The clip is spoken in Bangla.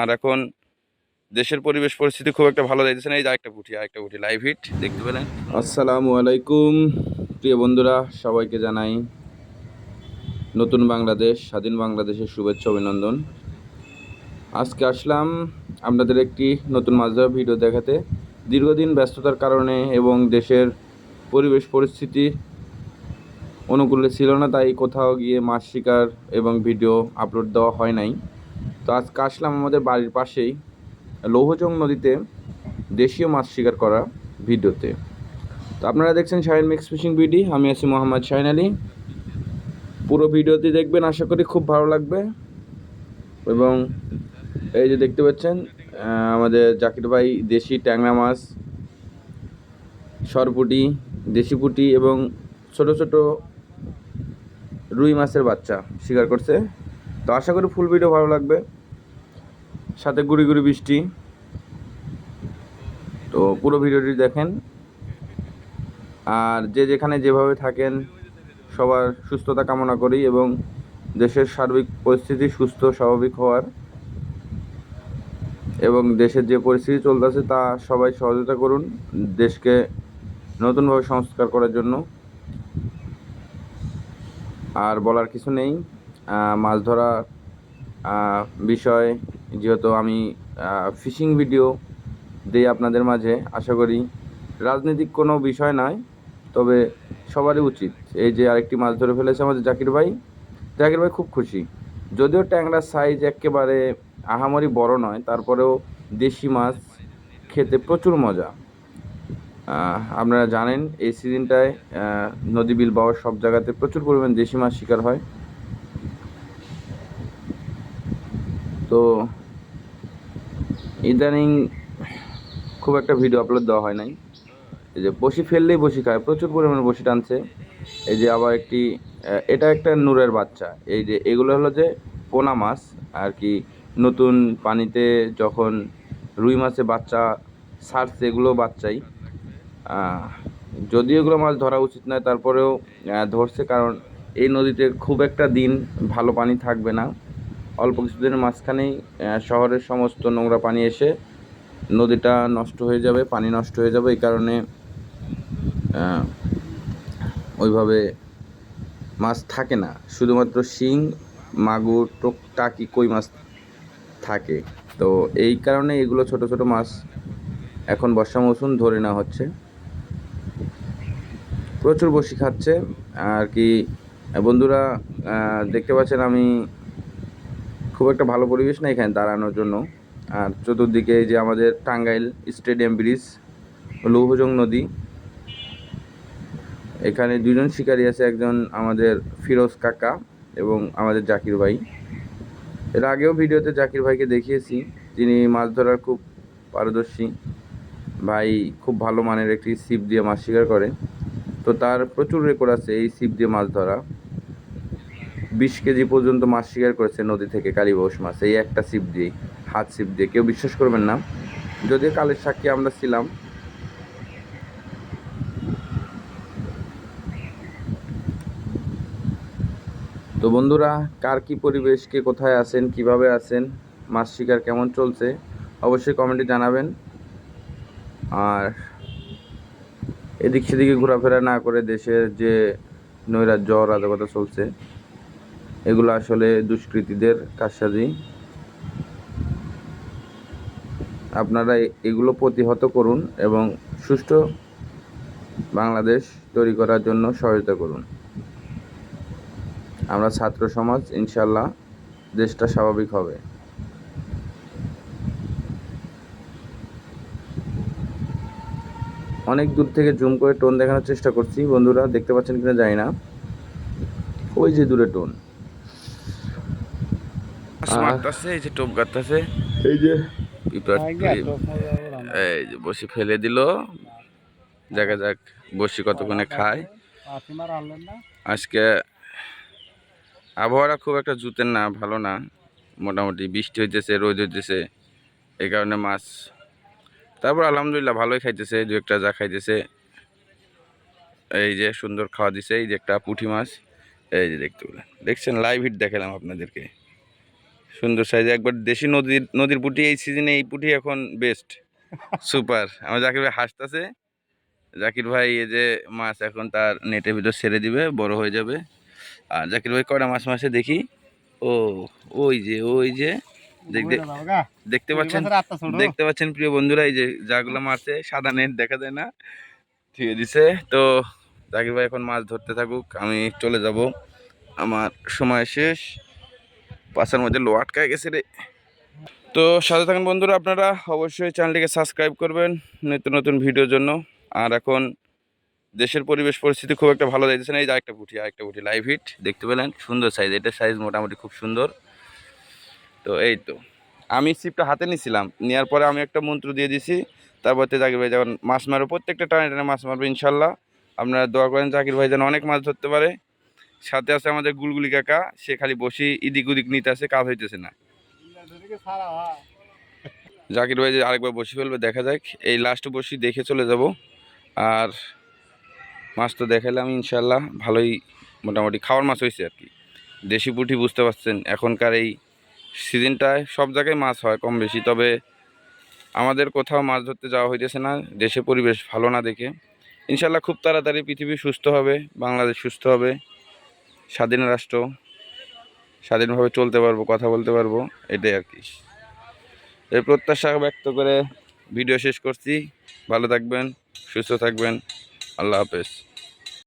আর এখন দেশের পরিবেশ পরিস্থিতি খুব একটা ভালো যাইতেছে না। এই যে পুঁটি আর একটা পুঁটি লাইভ হিট দেখতে পেলেন? আসসালামু আলাইকুম। প্রিয় বন্ধুরা, সবাইকে জানাই নতুন বাংলাদেশ, স্বাধীন বাংলাদেশের শুভেচ্ছা, অভিনন্দন। আজকে আসলাম আপনাদের একটি নতুন মাছ ধরা ভিডিও দেখাতে। দীর্ঘদিন ব্যস্ততার কারণে এবং দেশের পরিবেশ পরিস্থিতি অনুকূলে ছিল না, তাই কোথাও গিয়ে মাছ শিকার এবং ভিডিও আপলোড দেওয়া হয় নাই। তো আজকে আসলাম আমাদের বাড়ির পাশেই লৌহজং নদীতে দেশীয় মাছ শিকার করা ভিডিওতে। তো আপনারা দেখছেন শাহিন মিক্স ফিশিং বিডি আমি আছি মোহাম্মদ শাহিন আলী। পুরো ভিডিওটি দেখবেন, আশা করি খুব ভালো লাগবে। এবং এই যে দেখতে পাচ্ছেন আমাদের জাকির ভাই দেশি ট্যাংরা মাছ, সরপুটি, দেশি পুটি এবং ছোট ছোট রুই মাছের বাচ্চা শিকার করছে। তো আশা করি ফুল ভিডিও ভালো লাগবে। সাথে গুড়ি গুড়ি বৃষ্টি। তো পুরো ভিডিওটি দেখেন। আর যে যেখানে যেভাবে থাকেন, সবার সুস্থতা কামনা করি এবং দেশের সার্বিক পরিস্থিতি সুস্থ, স্বাভাবিক হওয়ার এবং দেশের যে পরিস্থিতি চলতেছে তা সবাই সহযোগিতা করুন, দেশকে নতুনভাবে সংস্কার করার জন্য। আর বলার কিছু নেই। মাছ ধরা বিষয়, যেহেতু আমি ফিশিং ভিডিও দিই আপনাদের মাঝে, আশা করি রাজনৈতিক কোনো বিষয় নয়, তবে সবারই উচিত। এই যে আরেকটি মাছ ধরে ফেলেছে আমাদের জাকির ভাই জাকির ভাই খুব খুশি। যদিও ট্যাংরার সাইজ একেবারে আহামরি বড় নয়, তারপরেও দেশি মাছ খেতে প্রচুর মজা। আপনারা জানেন, এই সিজনটায় নদী বিল বাওয়ার সব জায়গাতে প্রচুর পরিমাণ দেশি মাছ শিকার হয়। তো ইদানিং খুব একটা ভিডিও আপলোড দেওয়া হয় নাই। এই যে বসি ফেললেই বসি খায়, প্রচুর পরিমাণে বসি টানছে। এই যে আবার একটি এটা একটা নূরের বাচ্চা। এই যে এগুলো হলো যে পোনা মাছ, আর কি নতুন পানিতে যখন রুই মাছে বাচ্চা ছাড়ছে এগুলো বাচ্চাই। যদিও এগুলো মাছ ধরা উচিত নয়, তারপরেও ধরছে, কারণ এই নদীতে খুব একটা দিন ভালো পানি থাকবে না। অল্প কিছুদিনের মাঝখানেই শহরের সমস্ত নোংরা পানি এসে নদীটা নষ্ট হয়ে যাবে, পানি নষ্ট হয়ে যাবে। এই কারণে ওইভাবে মাছ থাকে না। শুধুমাত্র শিং, মাগুর, টোক, টাকি, কই মাছ থাকে। তো এই কারণে এগুলো ছোট ছোট মাছ এখন বর্ষা মৌসুম ধরে নেওয়া হচ্ছে। প্রচুর বসি খাচ্ছে। আর কি, বন্ধুরা দেখতে পাচ্ছেন আমি খুব একটা ভালো পরিবেশ না এখানে দাঁড়ানোর জন্য। আর চতুর্দিকে যে আমাদের টাঙ্গাইল স্টেডিয়াম ব্রিজ, লৌহজং নদী। এখানে দুজন শিকারী আছে, একজন আমাদের ফিরোজ কাকা এবং আমাদের জাকির ভাই। এর আগেও ভিডিওতে জাকির ভাইকে দেখিয়েছি তিনি মাছ ধরার খুব পারদর্শী। ভাই খুব ভালো মানের একটি ছিপ দিয়ে মাছ শিকার করে। তো তার প্রচুর রেকর্ড আছে এই ছিপ দিয়ে মাছ ধরা। বিশ কেজি পর্যন্ত মাছ শিকার করেছে নদী থেকে কালীবাউস মাছ এই একটা ছিপ দিয়ে, হাত ছিপ দিয়ে। কেউ বিশ্বাস করবেন না। যদিও কালের সাক্ষী আমরা ছিলাম। তো বন্ধুরা, কার কি পরিবেশ, কে কোথায় আছেন, কীভাবে আছেন, মাছ শিকার কেমন চলছে, অবশ্যই কমেন্টে জানাবেন। আর এদিক সেদিকে ঘোরাফেরা না করে দেশের যে নৈরাজ্য, অরাজকতা চলছে এগুলো আসলে দুষ্কৃতীদের কারসাজি। আপনারা এগুলো প্রতিহত করুন এবং সুষ্ঠু বাংলাদেশ তৈরি করার জন্য সহায়তা করুন। আমরা ছাত্র সমাজ ইনশাল্লাহ দেশটা স্বাভাবিক হবে। অনেক দূর থেকে জুম করে টোন দেখানোর চেষ্টা করছি। বন্ধুরা, দেখতে পাচ্ছেন কিনা জানি না। ওই যে দূরে টোন। মারতাছে এই যে টোপ গাড়তাছে এই যে। এই যে বসি ফেলে দিল। দেখা যাক বসি কতক্ষণে খায়। আজকে আবহাওয়াটা খুব একটা জুতের না ভালো না। মোটামুটি বৃষ্টি হইতেছে রোদ হইতেছে এই কারণে মাছ। তারপর আলহামদুলিল্লাহ ভালোই খাইতেছে দু একটা যা খাইতেছে। এই যে সুন্দর খাওয়া দিছে এই যে একটা পুঁটি মাছ। এই যে দেখতে পেলেন। দেখছেন লাইভ হিট দেখালাম আপনাদেরকে। সুন্দর সাইজ একবার দেশি নদীর নদীর পুঁটি এই সিজনে এই পুঁটি এখন বেস্ট সুপার আমার জাকির ভাই হাসতেছে। জাকির ভাই এই যে মাছ এখন তার নেটের ভিতর ছেড়ে দিবে বড় হয়ে যাবে। আর জাকির ভাই কটা মাছ মাসে দেখি। ও ওই যে ওই যে। দেখতে পাচ্ছেন দেখতে পাচ্ছেন প্রিয় বন্ধুরা এই যে যাগুলো মারছে সাদা নেট দেখা যায় না। ঠিক দিছে। তো জাকির ভাই এখন মাছ ধরতে থাকুক আমি চলে যাব। আমার সময় শেষ। পাশের মধ্যে লো আটকায় গেছে রে। তো সাথে থাকেন বন্ধুরা, আপনারা অবশ্যই চ্যানেলটিকে সাবস্ক্রাইব করবেন নিত্য নতুন ভিডিওর জন্য। আর এখন দেশের পরিবেশ পরিস্থিতি খুব একটা ভালো যাইতেছে না। এই যে আরেকটা পুঁটি আরেকটা পুঁটি লাইভ হিট দেখতে পেলেন? সুন্দর সাইজ এটা সাইজ মোটামুটি খুব সুন্দর। তো এই তো, আমি সিপটা হাতে নিছিলাম নেওয়ার পরে আমি একটা মন্ত্র দিয়ে দিছি। তারপর জাকির ভাই যখন মাছ মারো প্রত্যেকটা টানে টানে মাছ মারবে ইনশাল্লাহ। আপনারা দোয়া করেন জাকির ভাই যেন অনেক মাছ ধরতে পারে। সাথে আছে আমাদের গুলগুলি কাকা, সে খালি বসি ইদিক উদিক নিতে আছে কাজ হইতেছে না। জাকির ভাই যে আরেকবার বসে ফেলবে, দেখা যাক। এই লাস্ট বসি দেখে চলে যাব। আর মাছ তো দেখালাম ইনশাল্লাহ ভালোই মোটামুটি খাওয়ার মাছ হয়েছে আর কি। দেশি পুঁটি বুঝতে পারছেন, এখনকার এই সিজনটায় সব জায়গায় মাছ হয় কম বেশি, তবে আমাদের কোথাও মাছ ধরতে যাওয়া হইতেছে না দেশে পরিবেশ ভালো না দেখে। ইনশাল্লাহ খুব তাড়াতাড়ি পৃথিবী সুস্থ হবে, বাংলাদেশ সুস্থ হবে। স্বাধীন রাষ্ট্র, স্বাধীনভাবে চলতে পারব, কথা বলতে পারব, এটাই আর কি। এই প্রত্যাশা ব্যক্ত করে ভিডিও শেষ করছি। ভালো থাকবেন, সুস্থ থাকবেন। আল্লাহ হাফেজ।